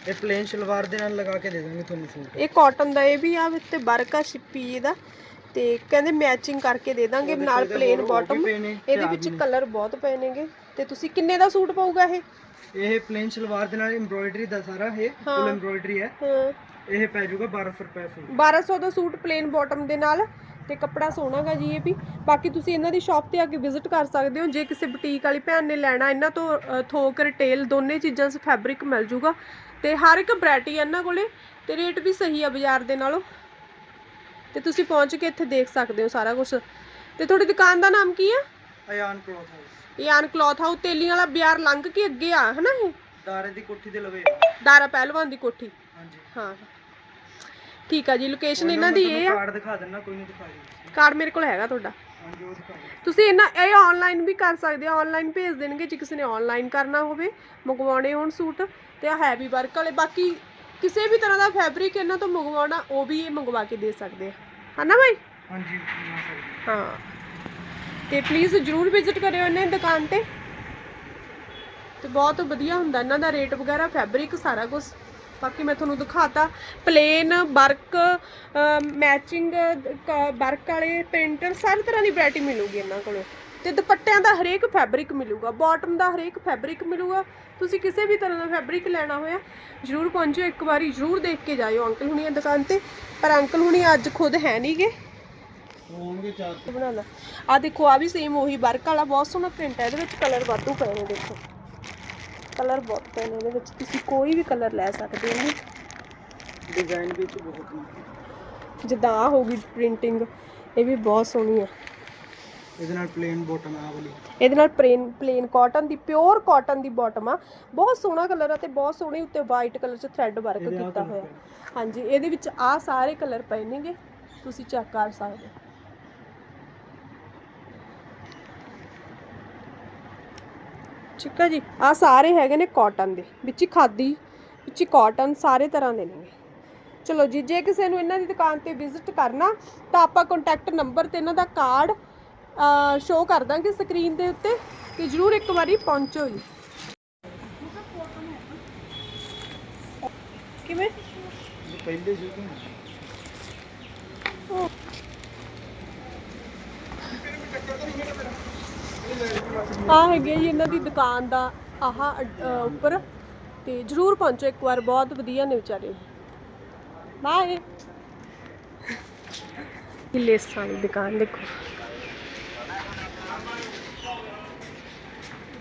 ਇਹ ਪਲੇਨ ਸ਼ਲਵਾਰ ਦੇ ਨਾਲ ਲਗਾ ਕੇ ਦੇ ਦਾਂਗੇ ਤੁਹਾਨੂੰ ਸੂਟ। ਇਹ ਕਾਟਨ ਦਾ ਇਹ ਵੀ ਆ ਵਿੱਚ ਤੇ ਵਰਕ ਛਿੱਪੀ ਇਹਦਾ। ਤੇ ਕਹਿੰਦੇ ਮੈਚਿੰਗ ਕਰਕੇ ਦੇ ਦਾਂਗੇ ਨਾਲ ਪਲੇਨ ਬਾਟਮ ਇਹਦੇ ਵਿੱਚ ਕਲਰ ਬਹੁਤ ਪਏ ਨੇਗੇ। ਤੇ ਤੁਸੀਂ ਕਿੰਨੇ ਦਾ ਸੂਟ ਪਾਊਗਾ ਇਹ? ਇਹ ਪਲੇਨ ਸ਼ਲਵਾਰ ਦੇ ਨਾਲ ਐਮਬ੍ਰੋਇਡਰੀ ਦਾ ਸਾਰਾ ਇਹ ਫੁੱਲ ਐਮਬ੍ਰੋਇਡਰੀ ਹੈ। ਹਾਂ। ਇਹ ਪੈ ਜਾਊਗਾ 1200 ਰੁਪਏ ਸੂਟ। 1200 ਦਾ ਸੂਟ ਪਲੇਨ ਬਾਟਮ ਦੇ ਨਾਲ। ਤੇ ਕੱਪੜਾ ਸੋਹਣਾਗਾ ਜੀ ਇਹ ਵੀ। ਬਾਕੀ ਤੁਸੀਂ ਇਹਨਾਂ ਦੀ ਸ਼ਾਪ ਤੇ ਆ ਕੇ ਵਿਜ਼ਿਟ ਕਰ ਸਕਦੇ ਹੋ। ਜੇ ਕਿਸੇ ਬੁਟੀਕ ਵਾਲੀ ਭੈਣ ਨੇ ਲੈਣਾ ਇਹਨਾਂ ਤੋਂ ਥੋਕ ਰਿਟੇਲ ਦੋਨੇ ਚੀਜ਼ਾਂ 'ਚ ਫੈਬਰਿਕ ਮਿਲ ਜੂਗਾ। ਤੇ ਹਰ ਇੱਕ ਵੈਰਾਈਟੀ ਇਹਨਾਂ ਕੋਲੇ ਤੇ ਰੇਟ ਵੀ ਸਹੀ ਆ ਬਾਜ਼ਾਰ ਦੇ ਨਾਲੋਂ। ਤੇ ਤੁਸੀਂ ਪਹੁੰਚ ਕੇ ਇੱਥੇ ਦੇਖ ਸਕਦੇ ਹੋ ਸਾਰਾ ਕੁਝ ਤੇ ਤੁਹਾਡੀ ਦੁਕਾਨ ਦਾ ਨਾਮ ਕੀ ਆ? Ayaan cloth house. Ayaan cloth house. ਤੇਲੀਆਂ ਵਾਲਾ ਬਾਜ਼ਾਰ ਲੰਘ ਕੇ ਅੱਗੇ ਆ ਹਨਾ ਇਹ? ਦਾਰੇ ਦੀ ਕੋਠੀ ਦੇ ਲਵੇ ਦਾਰਾ ਪਹਿਲਵਾਨ ਦੀ ਕੋਠੀ। ਹਾਂਜੀ। ਹਾਂ। ਠੀਕ ਆ ਜੀ ਲੋਕੇਸ਼ਨ ਇਹਨਾਂ ਦੀ ਇਹ ਆ। ਕਾਰਡ ਦਿਖਾ ਦੇਣਾ ਕੋਈ ਨਹੀਂ ਦਿਖਾ ਜੀ ਕਾਰਡ ਮੇਰੇ ਕੋਲ ਹੈਗਾ ਤੁਹਾਡਾ। ਹਾਂਜੀ ਉਹ ਦਿਖਾ ਦਿਓ। ਤੁਸੀਂ ਇਹਨਾਂ ਇਹ ਆਨਲਾਈਨ ਵੀ ਕਰ ਸਕਦੇ ਹੋ ਆਨਲਾਈਨ ਭੇਜ ਦੇਣਗੇ ਜੇ ਕਿਸੇ ਨੇ ਆਨਲਾਈਨ ਕਰਨਾ ਹੋਵੇ ਮੰਗਵਾਉਣੇ ਹੋਣ ਸੂਟ ਤੇ ਆ ਹੈਵੀ ਵਰਕ ਵਾਲੇ। ਬਾਕੀ ਕਿਸੇ ਵੀ ਤਰ੍ਹਾਂ ਦਾ ਫੈਬਰਿਕ ਇਹਨਾਂ ਤੋਂ ਮੰਗਵਾਉਣਾ ਉਹ ਵੀ ਇਹ ਮੰਗਵਾ ਕੇ ਦੇ ਸਕਦੇ ਆ। ਹਨਾ ਭਾਈ ਹਾਂਜੀ ਸਕਦੇ ਹਾਂ। ਤੇ ਪਲੀਜ਼ ਜਰੂਰ ਵਿਜ਼ਿਟ ਕਰਿਓ ਇਹਨਾਂ ਦੀ ਦੁਕਾਨ ਤੇ। ਤੇ ਬਹੁਤ ਵਧੀਆ ਹੁੰਦਾ ਇਹਨਾਂ ਦਾ ਰੇਟ ਵਗੈਰਾ ਫੈਬਰਿਕ ਸਾਰਾ ਕੁਝ ਬਾਕੀ ਮੈਂ ਤੁਹਾਨੂੰ ਦਿਖਾਤਾ ਪਲੇਨ ਵਰਕ ਮੈਚਿੰਗ ਵਰਕ ਵਾਲੇ ਪ੍ਰਿੰਟਰ ਸਾਰੀ ਤਰ੍ਹਾਂ ਦੀ ਵੈਰਾਈਟੀ ਮਿਲੂਗੀ ਇਹਨਾਂ ਕੋਲੋਂ। ਤੇ ਦੁਪੱਟਿਆਂ ਦਾ ਹਰੇਕ ਫੈਬਰਿਕ ਮਿਲੂਗਾ ਬਾਟਮ ਦਾ ਹਰੇਕ ਫੈਬਰਿਕ ਮਿਲੂਗਾ। ਤੁਸੀਂ ਕਿਸੇ ਵੀ ਤਰ੍ਹਾਂ ਦਾ ਫੈਬਰਿਕ ਲੈਣਾ ਹੋਇਆ ਜਰੂਰ ਪਹੁੰਚੋ ਇੱਕ ਵਾਰੀ ਜਰੂਰ ਦੇਖ ਕੇ ਜਾਇਓ ਅੰਕਲ ਹੁਣੀ ਦੁਕਾਨ ਤੇ। ਪਰ ਅੰਕਲ ਹੁਣੀ ਅੱਜ ਖੁਦ ਹੈ ਨਹੀਂਗੇ। ਹੋਣਗੇ ਚਾਰ। ਬਣਾ ਲਾ। ਆ ਦੇਖੋ ਆ ਵੀ ਸੇਮ ਉਹੀ ਵਰਕ ਵਾਲਾ ਬਹੁਤ ਸੋਹਣਾ ਪ੍ਰਿੰਟ ਹੈ ਇਹਦੇ ਵਿੱਚ ਕਲਰ ਵਾਧੂ ਪਏ ਨੇ ਦੇਖੋ। ਕਲਰ ਬਹੁਤ ਪਏ ਨੇ ਇਹਦੇ ਵਿੱਚ ਤੁਸੀਂ ਕੋਈ ਵੀ ਕਲਰ ਲੈ ਸਕਦੇ ਹੋ। ਡਿਜ਼ਾਈਨ ਵਿੱਚ ਬਹੁਤ ਨੇ। ਜਿੱਦਾਂ ਆ ਹੋਗੀ ਪ੍ਰਿੰਟਿੰਗ ਇਹ ਵੀ ਬਹੁਤ ਸੋਹਣੀ ਆ। ਇਹਦੇ ਨਾਲ ਪਲੇਨ ਬੋਟਮ ਆ ਵਾਲੀ। ਇਹਦੇ ਨਾਲ ਪਲੇਨ ਪਲੇਨ ਕਾਟਨ ਦੀ ਪਿਓਰ ਕਾਟਨ ਦੀ ਬਾਟਮ ਆ। ਬਹੁਤ ਸੋਹਣਾ ਕਲਰ ਆ ਤੇ ਬਹੁਤ ਸੋਹਣੀ ਉੱਤੇ ਵਾਈਟ ਕਲਰ 'ਚ ਥ੍ਰੈਡ ਵਰਕ ਇਹਦੇ ਆਹ ਕੀਤਾ ਹੋਇਆ। ਹਾਂਜੀ ਇਹਦੇ ਵਿੱਚ ਆ ਸਾਰੇ ਕਲਰ ਪਏ ਨੇਗੇ ਤੁਸੀਂ ਚੈੱਕ ਕਰ ਸਕਦੇ ਹੋ। ਠੀਕ ਹੈ ਜੀ ਆ ਸਾਰੇ ਹੈਗੇ ਨੇ ਕਾਟਨ ਦੇ, ਵਿੱਚ ਹੀ ਖਾਦੀ, ਵਿੱਚ ਹੀ ਕਾਟਨ ਸਾਰੇ ਤਰ੍ਹਾਂ ਦੇ ਨੇ ਚਲੋ ਜੀ, ਜੇ ਕਿਸੇ ਨੂੰ ਇਹਨਾਂ ਦੀ ਦੁਕਾਨ ਤੇ ਵਿਜ਼ਿਟ ਕਰਨਾ, ਤਾਂ ਆਪਾਂ ਕੰਟੈਕਟ ਨੰਬਰ ਤੇ ਇਹਨਾਂ ਦਾ ਕਾਰਡ ਸ਼ੋਅ ਕਰ ਦਾਂਗੇ ਸਕਰੀਨ ਦੇ ਉੱਤੇ, ਤੇ ਜਰੂਰ ਇੱਕ ਵਾਰੀ ਪਹੁੰਚੋ ਜੀ। ਕਿਵੇਂ? ਪਹਿਲੇ ਸ਼ੂਟਿੰਗ ਆ ਹੈਗੇ ਜੀ ਇਹਨਾਂ ਦੀ ਦੁਕਾਨ ਦਾ ਆਹ ਉੱਪਰ। ਤੇ ਜਰੂਰ ਪਹੁੰਚੋ ਇੱਕ ਵਾਰ, ਬਹੁਤ ਵਧੀਆ ਨੇ ਵਿਚਾਰੇ। ਬਾਏ ਲੇਸਾਂ ਦੀ ਦੁਕਾਨ, ਦੇਖੋ।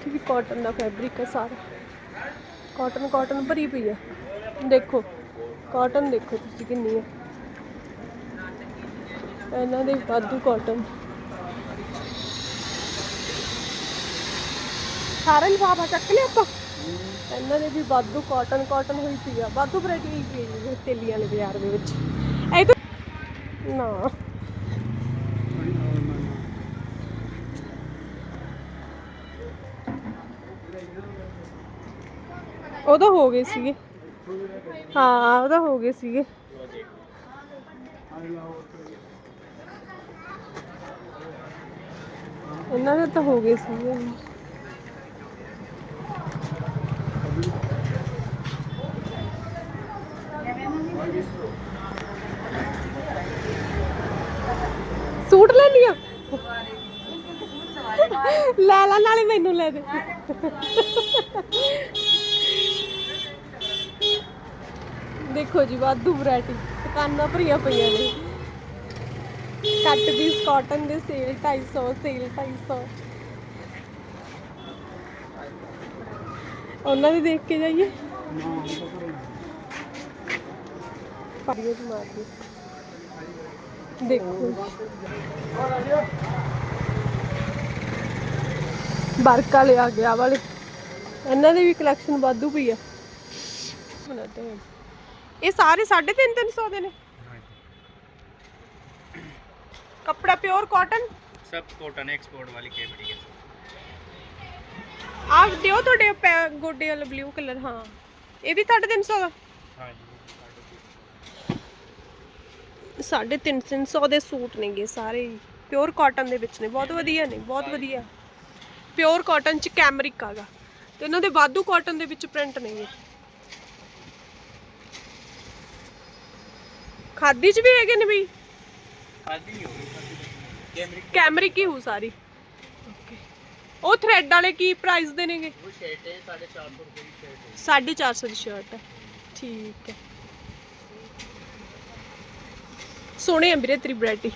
ਇਹ ਵੀ ਕਾਟਨ ਦਾ ਫੈਬਰਿਕ ਹੈ ਸਾਰਾ। ਕਾਟਨ ਕਾਟਨ ਭਰੀ ਪਈ ਹੈ। ਦੇਖੋ ਕਾਟਨ ਦੇਖੋ ਤੁਸੀਂ ਕਿੰਨੀ ਹੈ। ਇਹਨਾਂ ਦੇ ਵਾਧੂ ਕਾਟਨ ਸਾਰਾ ਲਿਫਾਫਾ ਚੱਕ ਲਿਆ ਆਪਾਂ? ਇਹਨਾਂ ਦੇ ਵੀ ਵਾਧੂ ਕਾਟਨ ਕਾਟਨ ਹੋਈ ਪਈ ਆ। ਵਾਧੂ ਵੈਰਾਈਟੀ ਹੋਈ ਪਈ ਹੈ ਜੀ ਤੇਲੀਆਂ ਵਾਲੇ ਬਾਜ਼ਾਰ ਦੇ ਵਿੱਚ। ਇਹ ਤਾਂ ਨਾ ਉਹਦਾ ਹੋ ਗਏ ਸੀਗੇ। ਹਾਂ ਉਹਦਾ ਹੋ ਗਏ ਸੀਗੇ। ਇਹਨਾਂ ਦੇ ਤਾਂ ਹੋ ਗਏ ਸੀਗੇ। ਸੂਟ ਲੈਣੀ ਆ ਲੈ ਲੈ, ਨਾਲੇ ਮੈਨੂੰ ਲੈ ਦੇ। ਦੇਖੋ ਜੀ, ਵਾਧੂ ਵੈਰਾਈਟੀ ਦੁਕਾਨਾਂ ਭਰੀਆਂ ਪਈਆਂ ਨੇ। ਕੱਟ ਪੀਸ ਕਾਟਨ ਦੇ ਸੇਲ 250 ਸੇਲ 250 ਉਹਨਾਂ ਦੀ ਦੇਖ ਕੇ ਜਾਈਏ। ਨਾ ਹੁਣ ਤਾਂ ਘਰੇ ਪਾਰੀਏ ਦੀ ਮਾਰ ਦੀ ਦੇਖੋ ਬਰਕ ਵਾਲੇ ਆ ਗਿਆ ਵਾਲੇ ਇਹਨਾਂ ਦੀ ਵੀ ਕਲੈਕਸ਼ਨ ਵਾਧੂ ਪਈ ਆ ਬਣਾਤੇ हैं। ਇਹ ਸਾਰੇ 3.5 300 ਦੇ ਨੇ ਕੱਪੜਾ ਪਿਓਰ ਕਾਟਨ सब कॉटन एक्सपोर्ट वाली कैमरी है ਆਹ ਦਿਓ ਤੁਹਾਡੇ ਪੈ- ਗੋਡੇ ਵਾਲਾ ਬਲੂ ਕਲਰ ਹਾਂ ਇਹ ਵੀ 350 ਦਾ हाँ जी 350 ਦੇ ਸੂਟ ਨੇਗੇ ਸਾਰੇ ਪਿਓਰ ਕਾਟਨ ਦੇ ਵਿੱਚ ਨੇ। ਬਹੁਤ ਵਧੀਆ ਨੇ ਬਹੁਤ ਵਧੀਆ। ਪਿਓਰ ਕਾਟਨ ਚ ਕੈਮਰਿਕ ਆਗਾ। ਤੇ ਇਹਨਾਂ ਦੇ ਬਾਦੂ ਕਾਟਨ ਦੇ ਵਿੱਚ ਪ੍ਰਿੰਟ ਨੇਗੇ। ਖਾਦੀ ਚ ਵੀ ਹੈਗੇ ਨੇ ਵੀ ਖਾਦੀ ਨਹੀਂ ਹੋਵੇ ਕੈਮਰਿਕ ਹੀ ਹੋ ਸਾਰੀ। ਉਹ ਥ੍ਰੈਡ ਵਾਲੇ ਕੀ ਪ੍ਰਾਈਸ ਦੇ ਨੇਗੇ? ਉਹ ਸ਼ਰਟ ਹੈ 450 ਰੁਪਏ ਦੀ ਸ਼ਰਟ ਹੈ। 450 ਦੀ ਸ਼ਰਟ ਹੈ। ਠੀਕ ਹੈ। ਸੋਹਣੇ ਆ ਵੀਰੇ ਤੇਰੀ ਵੈਰਾਈਟੀ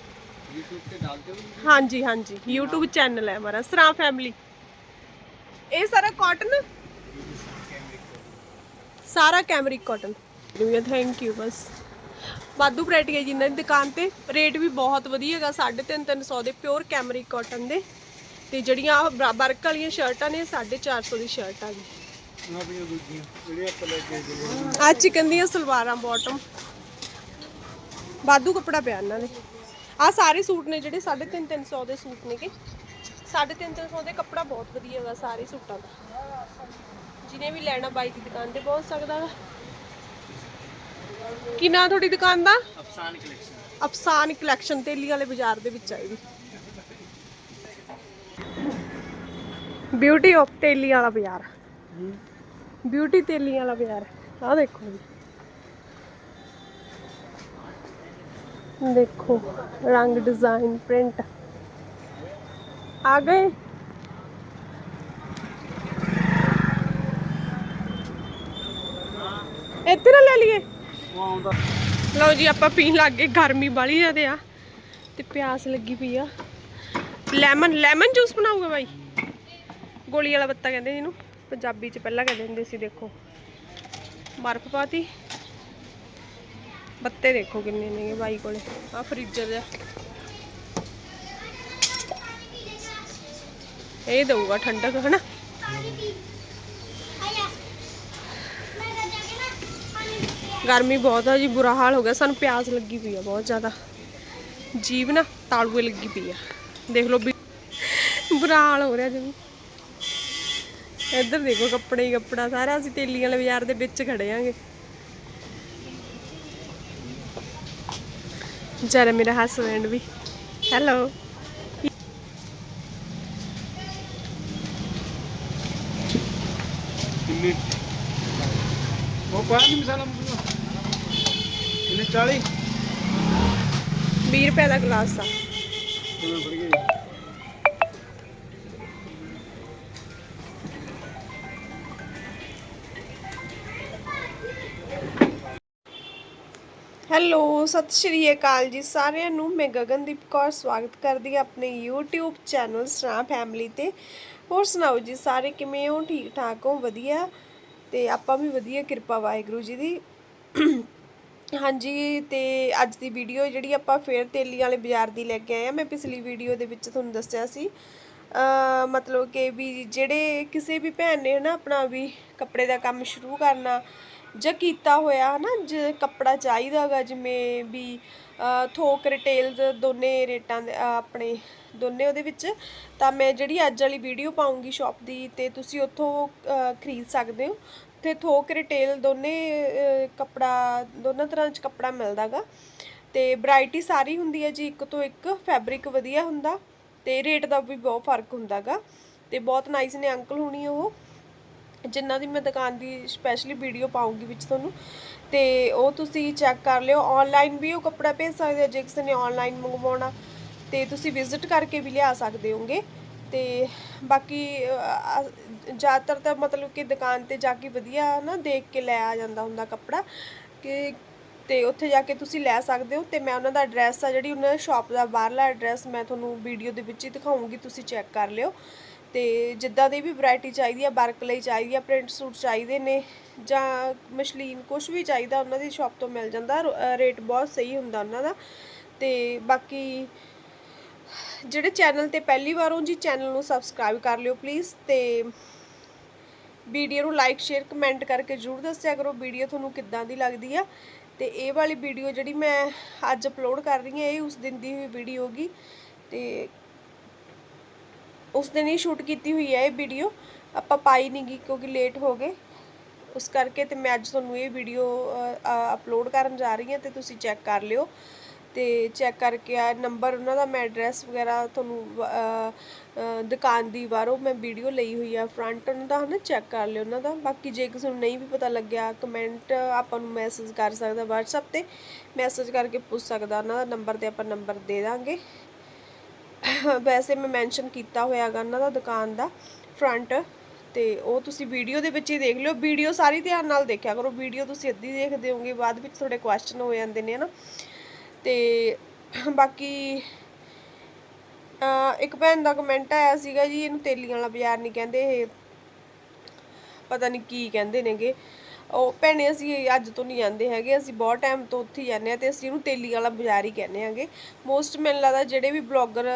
ਹਾਂਜੀ ਹਾਂਜੀ। YouTube ਚੈਨਲ ਹੈ ਹਮਾਰਾ ਸਰਾ ਫੈਮਿਲੀ ਇਹ ਸਾਰਾ ਕਾਟਨ ਸਾਰਾ cambric cotton new thank you ਬਸ। ਵਾਧੂ ਵੈਰਾਈਟੀ ਹੈ ਜੀ ਦੀ ਦੁਕਾਨ ਤੇ। ਰੇਟ ਵੀ ਬਹੁਤ ਵਧੀਆ ਹੈਗਾ 3.5 300 ਦੇ ਪਿਓਰ ਕੈਮਰਿਕ ਕਾਟਨ ਦੇ। ਤੇ ਜਿਹੜੀਆਂ ਆਹ ਵਾਲੀਆਂ ਸ਼ਰਟਾਂ ਨੇ 450 ਦੀ ਸ਼ਰਟ ਆ ਜੀ। ਆ ਚਿਕਨ ਦੀਆਂ ਸਲਵਾਰਾਂ ਬਾਟਮ ਵਾਧੂ ਕੱਪੜਾ ਪਿਆ ਇਹਨਾਂ ਦੇ। ਆ ਸਾਰੇ ਸੂਟ ਨੇ ਜਿਹੜੇ 350 ਦੇ ਸੂਟ ਨੇਗੇ। 350 ਦੇ ਕੱਪੜਾ ਬਹੁਤ ਵਧੀਆ ਹੈਗਾ ਸਾਰੇ ਸੂਟਾਂ ਦਾ। ਜਿਹਨੇ ਵੀ ਲੈਣਾ ਬਾਈ ਦੀ ਦੁਕਾਨ ਤੇ ਪਹੁੰਚ ਸਕਦਾ ਵਾ। ਕੀ ਨਾਂ ਤੁਹਾਡੀ ਦੁਕਾਨ ਦਾ? ਅਫਸਾਨ ਕਲੈਕਸ਼ਨ ਅਫਸਾਨ ਕਲੈਕਸ਼ਨ ਤੇਲੀ ਵਾਲੇ ਬਾਜ਼ਾਰ ਦੇ ਵਿੱਚ ਆਈ ਵੀ ਬਿਊਟੀ ਆਫ ਤੇਲੀ ਵਾਲਾ ਬਾਜ਼ਾਰ। ਬਿਊਟੀ ਤੇਲੀ ਵਾਲਾ ਬਾਜ਼ਾਰ। ਆ ਦੇਖੋ ਜੀ। ਦੇਖੋ, ਰੰਗ ਡਿਜ਼ਾਈਨ ਪ੍ਰਿੰਟ ਆ ਗਏ। ਇੱਥੇ ਨਾ ਲੈ ਲਈਏ। ਲਓ ਜੀ, ਆਪਾਂ ਪੀਣ ਲੱਗ ਗਏ, ਗਰਮੀ ਬਾਲੀ ਜ਼ਿਆਦੇ ਆ, ਤੇ ਪਿਆਸ ਲੱਗੀ ਪਈ ਆ। ਲੈਮਨ ਲੈਮਨ ਜੂਸ ਬਣਾਉਗਾ ਬਾਈ? ਗੋਲੀ ਵਾਲਾ ਬੱਤਾ ਕਹਿੰਦੇ ਜਿਹਨੂੰ, ਪੰਜਾਬੀ ਚ ਪਹਿਲਾਂ ਕਹਿੰਦੇ ਹੁੰਦੇ ਸੀ, ਦੇਖੋ। ਬਰਫ਼ ਪਾਤੀ। ਬੱਤੇ ਦੇਖੋ ਕਿੰਨੇ ਨੇਗੇ ਬਾਈ ਕੋਲੇ। ਆ ਫ੍ਰੀਜ਼ਰ ਜਿਹਾ। ਇਹ ਦਊਗਾ ਠੰਡਕ ਹਨਾ? ਗਰਮੀ ਬਹੁਤ ਆ ਜੀ ਬੁਰਾ ਹਾਲ ਹੋ ਗਿਆ। ਸਾਨੂੰ ਪਿਆਸ ਲੱਗੀ ਪਈ ਆ ਬਹੁਤ ਜ਼ਿਆਦਾ। ਜੀਭ ਨਾ ਤਾਲੂਏ ਲੱਗੀ ਪਈ ਆ। ਦੇਖ ਲਓ ਬੁਰਾ ਹਾਲ ਹੋ ਰਿਹਾ ਜਿਵੇਂ ਇੱਧਰ ਦੇਖੋ ਕੱਪੜੇ ਹੀ ਕੱਪੜਾ। ਸਾਰਾ ਅਸੀਂ ਤੇਲੀਆਂ ਵਾਲੇ ਬਾਜ਼ਾਰ ਦੇ ਵਿੱਚ ਖੜੇ ਆਂਗੇ। ਜਰਾ ਮੇਰਾ ਹਸਬੈਂਡ ਵੀ ਹੈਲੋ ਕਿੰਨੇ ਉਹ ਪਾਇਆ ਨਹੀਂ ਮਸਾਲਾ ਮਸੂਲਾ ਕਿੰਨੇ 40 20 ਰੁਪਏ ਦਾ ਗਲਾਸ ਆ ਹੈਲੋ, ਸਤਿ ਸ਼੍ਰੀ ਅਕਾਲ ਜੀ ਸਾਰਿਆਂ ਨੂੰ। ਮੈਂ ਗਗਨਦੀਪ ਕੌਰ ਸਵਾਗਤ ਕਰਦੀ ਹਾਂ ਆਪਣੇ YouTube ਚੈਨਲ ਸਨਾ ਫੈਮਿਲੀ ਤੇ। ਹੋਰ ਸੁਣਾਓ ਜੀ, ਸਾਰੇ ਕਿਵੇਂ ਹੋ? ਠੀਕ ਠਾਕ ਹੋ? ਵਧੀਆ। ਤੇ ਆਪਾਂ ਵੀ ਵਧੀਆ, ਕਿਰਪਾ ਵਾਹਿਗੁਰੂ ਜੀ ਦੀ। ਹਾਂਜੀ, ਤੇ ਅੱਜ ਦੀ ਵੀਡੀਓ ਜਿਹੜੀ ਆਪਾਂ ਫੇਰ ਤੇਲੀ ਵਾਲੇ ਬਾਜ਼ਾਰ ਦੀ ਲੈ ਕੇ ਆਏ ਆ ਮੈਂ ਪਿਛਲੀ ਵੀਡੀਓ ਦੇ ਵਿੱਚ ਤੁਹਾਨੂੰ ਦੱਸਿਆ ਸੀ। ਮਤਲਬ ਕਿ ਵੀ ਜਿਹੜੇ ਕਿਸੇ ਵੀ ਭੈਣ ਨੇ ਨਾ ਆਪਣਾ ਵੀ ਕੱਪੜੇ ਦਾ ਕੰਮ ਸ਼ੁਰੂ ਕਰਨਾ ਜਾਂ ਕੀਤਾ ਹੋਇਆ ਹੈ ਨਾ ਜੇ ਕੱਪੜਾ ਚਾਹੀਦਾਗਾ ਜਿਵੇਂ ਵੀ ਥੋਕ ਰਿਟੇਲ ਦੋਨੇ ਰੇਟਾਂ ਦੇ ਆਪਣੇ ਦੋਨੇ ਉਹਦੇ ਵਿੱਚ, ਤਾਂ ਮੈਂ ਜਿਹੜੀ ਅੱਜ ਵਾਲੀ ਵੀਡੀਓ ਪਾਉਂਗੀ ਸ਼ਾਪ ਦੀ, ਤੇ ਤੁਸੀਂ ਉੱਥੋਂ ਖਰੀਦ ਸਕਦੇ ਹੋ। ਤੇ ਥੋਕ ਰਿਟੇਲ ਦੋਨੇ ਕੱਪੜਾ, ਦੋਨਾਂ ਤਰ੍ਹਾਂ 'ਚ ਕੱਪੜਾ ਮਿਲਦਾਗਾ ਤੇ ਵੈਰਾਈਟੀ ਸਾਰੀ ਹੁੰਦੀ ਹੈ ਜੀ, ਇੱਕ ਤੋਂ ਇੱਕ ਫੈਬਰਿਕ ਵਧੀਆ ਹੁੰਦਾ, ਤੇ ਰੇਟ ਦਾ ਵੀ ਬਹੁਤ ਫ਼ਰਕ ਹੁੰਦਾਗਾ ਤੇ ਬਹੁਤ ਨਾਈਸ ਨੇ ਅੰਕਲ ਹੁਣੀ ਉਹ। ਜਿਨ੍ਹਾਂ ਦੀ ਮੈਂ ਦੁਕਾਨ ਦੀ ਸਪੈਸ਼ਲੀ ਵੀਡੀਓ ਪਾਉਂਗੀ ਵਿੱਚ ਤੁਹਾਨੂੰ, ਤੇ ਉਹ ਤੁਸੀਂ ਚੈੱਕ ਕਰ ਲਿਓ। ਆਨਲਾਈਨ ਵੀ ਉਹ ਕੱਪੜਾ ਭੇਜ ਸਕਦੇ ਜੇ ਕਿਸੇ ਨੇ ਆਨਲਾਈਨ ਮੰਗਵਾਉਣਾ, ਤੇ ਤੁਸੀਂ ਵਿਜ਼ਿਟ ਕਰਕੇ ਵੀ ਲਿਆ ਸਕਦੇ ਹੋਗੇ। ਤੇ ਬਾਕੀ ਜ਼ਿਆਦਾਤਰ ਤਾਂ ਮਤਲਬ ਕਿ ਦੁਕਾਨ ਤੇ ਜਾ ਕੇ ਵਧੀਆ ਨਾ ਦੇਖ ਕੇ ਲੈ ਆ ਜਾਂਦਾ ਹੁੰਦਾ ਕੱਪੜਾ, ਕਿ ਤੇ ਉੱਥੇ ਜਾ ਕੇ ਤੁਸੀਂ ਲੈ ਸਕਦੇ ਹੋ। ਤੇ ਮੈਂ ਉਹਨਾਂ ਦਾ ਐਡਰੈਸ ਆ, ਜਿਹੜੀ ਉਹਨਾਂ ਦੀ ਸ਼ਾਪ ਦਾ ਬਾਹਰਲਾ ਐਡਰੈਸ ਮੈਂ ਤੁਹਾਨੂੰ ਵੀਡੀਓ ਦੇ ਵਿੱਚ ਹੀ ਦਿਖਾਉਂਗੀ ਤੁਸੀਂ ਚੈੱਕ ਕਰ ਲਿਓ। ਅਤੇ ਜਿੱਦਾਂ ਦੀ ਵੀ ਵਰਾਇਟੀ ਚਾਹੀਦੀ ਆ ਵਰਕ ਲਈ ਚਾਹੀਦੀ ਆ ਪ੍ਰਿੰਟ ਸੂਟ ਚਾਹੀਦੇ ਨੇ ਜਾਂ ਮਸ਼ਲੀਨ ਕੁਝ ਵੀ ਚਾਹੀਦਾ, ਉਹਨਾਂ ਦੀ ਸ਼ਾਪ ਤੋਂ ਮਿਲ ਜਾਂਦਾ ਰੇਟ ਬਹੁਤ ਸਹੀ ਹੁੰਦਾ ਉਹਨਾਂ ਦਾ। ਤੇ ਬਾਕੀ ਜਿਹੜੇ ਚੈਨਲ ਤੇ ਪਹਿਲੀ ਵਾਰ ਹੋ ਜੀ ਚੈਨਲ ਨੂੰ ਸਬਸਕ੍ਰਾਈਬ ਕਰ ਲਿਓ ਪਲੀਜ਼ ਤੇ ਵੀਡੀਓ ਨੂੰ ਲਾਈਕ ਸ਼ੇਅਰ ਕਮੈਂਟ ਕਰਕੇ ਜਰੂਰ ਦੱਸਿਆ ਕਰੋ ਵੀਡੀਓ ਤੁਹਾਨੂੰ ਕਿੱਦਾਂ ਦੀ ਲੱਗਦੀ ਆ। ਤੇ ਇਹ ਵਾਲੀ ਵੀਡੀਓ ਜਿਹੜੀ ਮੈਂ ਅੱਜ ਅਪਲੋਡ ਕਰ ਰਹੀ ਹਾਂ ਇਹ ਉਸ ਦਿਨ ਦੀ ਹੋਈ ਵੀਡੀਓ ਹੋਗੀ। ਤੇ ਉਸ ਦਿਨ ਹੀ ਸ਼ੂਟ ਕੀਤੀ ਹੋਈ ਹੈ ਇਹ ਵੀਡੀਓ ਆਪਾਂ ਪਾਈ ਨਹੀਂ ਗਈ ਕਿਉਂਕਿ ਲੇਟ ਹੋ ਗਏ। ਉਸ ਕਰਕੇ ਤੇ ਮੈਂ ਅੱਜ ਤੁਹਾਨੂੰ ਇਹ ਵੀਡੀਓ ਅਪਲੋਡ ਕਰਨ ਜਾ ਰਹੀ ਹਾਂ ਤੇ ਤੁਸੀਂ ਚੈੱਕ ਕਰ ਲਿਓ। ਤੇ ਚੈੱਕ ਕਰਕੇ ਆ ਨੰਬਰ ਉਹਨਾਂ ਦਾ, ਮੈਂ ਐਡਰੈਸ ਵਗੈਰਾ ਤੁਹਾਨੂੰ ਦੁਕਾਨ ਦੀ ਬਾਹਰੋਂ ਮੈਂ ਵੀਡੀਓ ਲਈ ਹੋਈ ਆ। ਫਰੰਟ ਉਹਨਾਂ ਦਾ ਹਨਾ ਚੈੱਕ ਕਰ ਲਿਓ ਉਹਨਾਂ ਦਾ। ਬਾਕੀ ਜੇ ਕਿਸੇ ਨੂੰ ਨਹੀਂ ਵੀ ਪਤਾ ਲੱਗਿਆ ਕਮੈਂਟ ਆਪਾਂ ਨੂੰ ਮੈਸੇਜ ਕਰ ਸਕਦਾ, WhatsApp ਤੇ ਮੈਸੇਜ ਕਰਕੇ ਪੁੱਛ ਸਕਦਾ ਉਹਨਾਂ ਦਾ। ਨੰਬਰ ਤੇ ਆਪਾਂ ਨੰਬਰ ਦੇ ਦਾਂਗੇ। ਵੈਸੇ ਮੈਂ ਮੈਂਸ਼ਨ ਕੀਤਾ ਹੋਇਆਗਾ ਉਹਨਾਂ ਦਾ ਦੁਕਾਨ ਦਾ ਫਰੰਟ ਤੇ ਉਹ ਤੁਸੀਂ ਵੀਡੀਓ ਦੇ ਵਿੱਚ ਹੀ ਦੇਖ ਲਿਓ। ਵੀਡੀਓ ਸਾਰੀ ਧਿਆਨ ਨਾਲ ਦੇਖਿਆ ਕਰੋ। ਵੀਡੀਓ ਤੁਸੀਂ ਅੱਧੀ ਦੇਖਦੇ ਹੋਗੇ ਬਾਅਦ ਵਿੱਚ ਤੁਹਾਡੇ ਕੁਐਸਚਨ ਹੋ ਜਾਂਦੇ ਨੇ, ਹਨਾ? ਤੇ ਬਾਕੀ ਇੱਕ ਭੈਣ ਦਾ ਕਮੈਂਟ ਆਇਆ ਸੀਗਾ ਜੀ, ਇਹਨੂੰ ਤੇਲੀਆਂ ਵਾਲਾ ਬਾਜ਼ਾਰ ਨਹੀਂ ਕਹਿੰਦੇ ਇਹ। ਪਤਾ ਨਹੀਂ ਕੀ ਕਹਿੰਦੇ ਨੇਗੇ। ਉਹ ਭੈਣੇ, ਅਸੀਂ ਅੱਜ ਤੋਂ ਨਹੀਂ ਜਾਂਦੇ ਹੈਗੇ, ਅਸੀਂ ਬਹੁਤ ਟਾਈਮ ਤੋਂ ਉੱਥੇ ਹੀ ਜਾਂਦੇ ਆ ਤੇ ਅਸੀਂ ਇਹਨੂੰ ਤੇਲੀ ਵਾਲਾ ਬਾਜ਼ਾਰ ਹੀ ਕਹਿੰਦੇ ਆਂਗੇ ਮੋਸਟ ਮੈਨੂੰ ਲੱਗਦਾ ਜਿਹੜੇ ਵੀ ਬਲੌਗਰ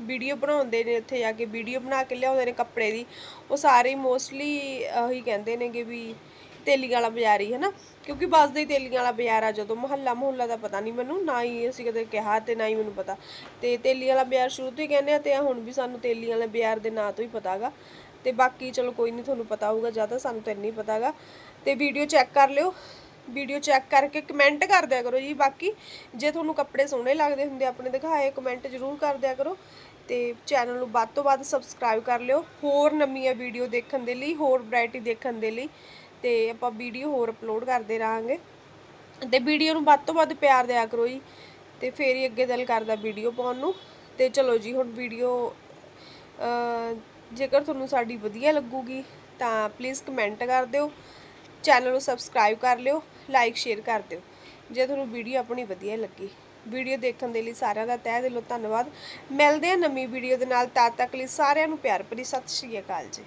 ਵੀਡੀਓ ਬਣਾਉਂਦੇ ਨੇ ਉੱਥੇ ਜਾ ਕੇ, ਵੀਡੀਓ ਬਣਾ ਕੇ ਲਿਆਉਂਦੇ ਨੇ ਕੱਪੜੇ ਦੀ। ਉਹ ਸਾਰੇ ਮੋਸਟਲੀ ਉਹੀ ਕਹਿੰਦੇ ਨੇਗੇ ਵੀ ਤੇਲੀਆਂ ਵਾਲਾ ਬਾਜ਼ਾਰ ਹੀ ਹੈ ਨਾ ਕਿਉਂਕਿ ਵੱਸਦਾ ਹੀ ਤੇਲੀਆਂ ਵਾਲਾ ਬਾਜ਼ਾਰ ਆ ਜਦੋਂ, ਮੁਹੱਲਾ ਮੁਹੱਲਾ ਦਾ ਪਤਾ ਨਹੀਂ ਮੈਨੂੰ, ਨਾ ਹੀ ਅਸੀਂ ਕਦੇ ਕਿਹਾ ਤੇ ਨਾ ਹੀ ਮੈਨੂੰ ਪਤਾ। ਤੇ ਤੇਲੀਆਂ ਵਾਲਾ ਬਾਜ਼ਾਰ ਸ਼ੁਰੂ ਤੋਂ ਹੀ ਕਹਿੰਦੇ ਆ ਤੇ ਹੁਣ ਵੀ ਸਾਨੂੰ ਤੇਲੀਆਂ ਵਾਲੇ ਬਾਜ਼ਾਰ ਦੇ ਨਾਂ ਤੋਂ ਹੀ ਪਤਾਗਾ ਤੇ ਬਾਕੀ ਚਲੋ ਕੋਈ ਨਹੀਂ, ਤੁਹਾਨੂੰ ਪਤਾ ਹੋਊਗਾ, ਜ਼ਿਆਦਾ ਸਾਨੂੰ ਤਾਂ ਨਹੀਂ ਪਤਾਗਾ ਤੇ ਵੀਡੀਓ ਚੈੱਕ ਕਰ ਲਿਓ। ਵੀਡੀਓ ਚੈੱਕ ਕਰਕੇ ਕਮੈਂਟ ਕਰ ਦਿਆ ਕਰੋ ਜੀ, ਬਾਕੀ। ਜੇ ਤੁਹਾਨੂੰ ਕੱਪੜੇ ਸੋਹਣੇ ਲੱਗਦੇ ਹੁੰਦੇ ਆਪਣੇ ਦਿਖਾਏ, ਕਮੈਂਟ ਜ਼ਰੂਰ ਕਰ ਦਿਆ ਕਰੋ। ਤੇ ਚੈਨਲ ਨੂੰ ਵੱਧ ਤੋਂ ਵੱਧ ਸਬਸਕ੍ਰਾਈਬ ਕਰ ਲਿਓ, ਹੋਰ ਨਵੀਆਂ ਵੀਡੀਓ ਦੇਖਣ ਦੇ ਲਈ, ਹੋਰ ਵੈਰਾਈਟੀ ਦੇਖਣ ਦੇ ਲਈ ਤੇ ਆਪਾਂ ਵੀਡੀਓ ਹੋਰ ਅਪਲੋਡ ਕਰਦੇ ਰਹਾਂਗੇ। ਤੇ ਵੀਡੀਓ ਨੂੰ ਵੱਧ ਤੋਂ ਵੱਧ ਪਿਆਰ ਦਿਆ ਕਰੋ ਜੀ ਤੇ ਫੇਰ ਹੀ ਅੱਗੇ ਦਿਲ ਕਰਦਾ ਵੀਡੀਓ ਪਾਉਣ ਨੂੰ। ਤੇ ਚਲੋ ਜੀ, ਹੁਣ ਵੀਡੀਓ ਜੇਕਰ ਤੁਹਾਨੂੰ ਸਾਡੀ ਵਧੀਆ ਲੱਗੂਗੀ ਤਾਂ ਪਲੀਜ਼ ਕਮੈਂਟ ਕਰ ਦਿਓ ਚੈਨਲ ਨੂੰ ਸਬਸਕ੍ਰਾਈਬ ਕਰ ਲਿਓ ਲਾਈਕ ਸ਼ੇਅਰ ਕਰ ਦਿਓ। ਜੇ ਤੁਹਾਨੂੰ ਵੀਡੀਓ ਆਪਣੀ ਵਧੀਆ ਲੱਗੀ ਵੀਡੀਓ ਦੇਖਣ ਦੇ ਲਈ ਸਾਰਿਆਂ ਦਾ ਤਹਿ ਦਿਲੋਂ ਧੰਨਵਾਦ। ਮਿਲਦੇ ਹਾਂ ਨਵੀਂ ਵੀਡੀਓ ਦੇ ਨਾਲ। ਤਦ ਤੱਕ ਲਈ ਸਾਰਿਆਂ ਨੂੰ ਪਿਆਰ ਭਰੀ ਸਤਿ ਸ਼੍ਰੀ ਅਕਾਲ ਜੀ।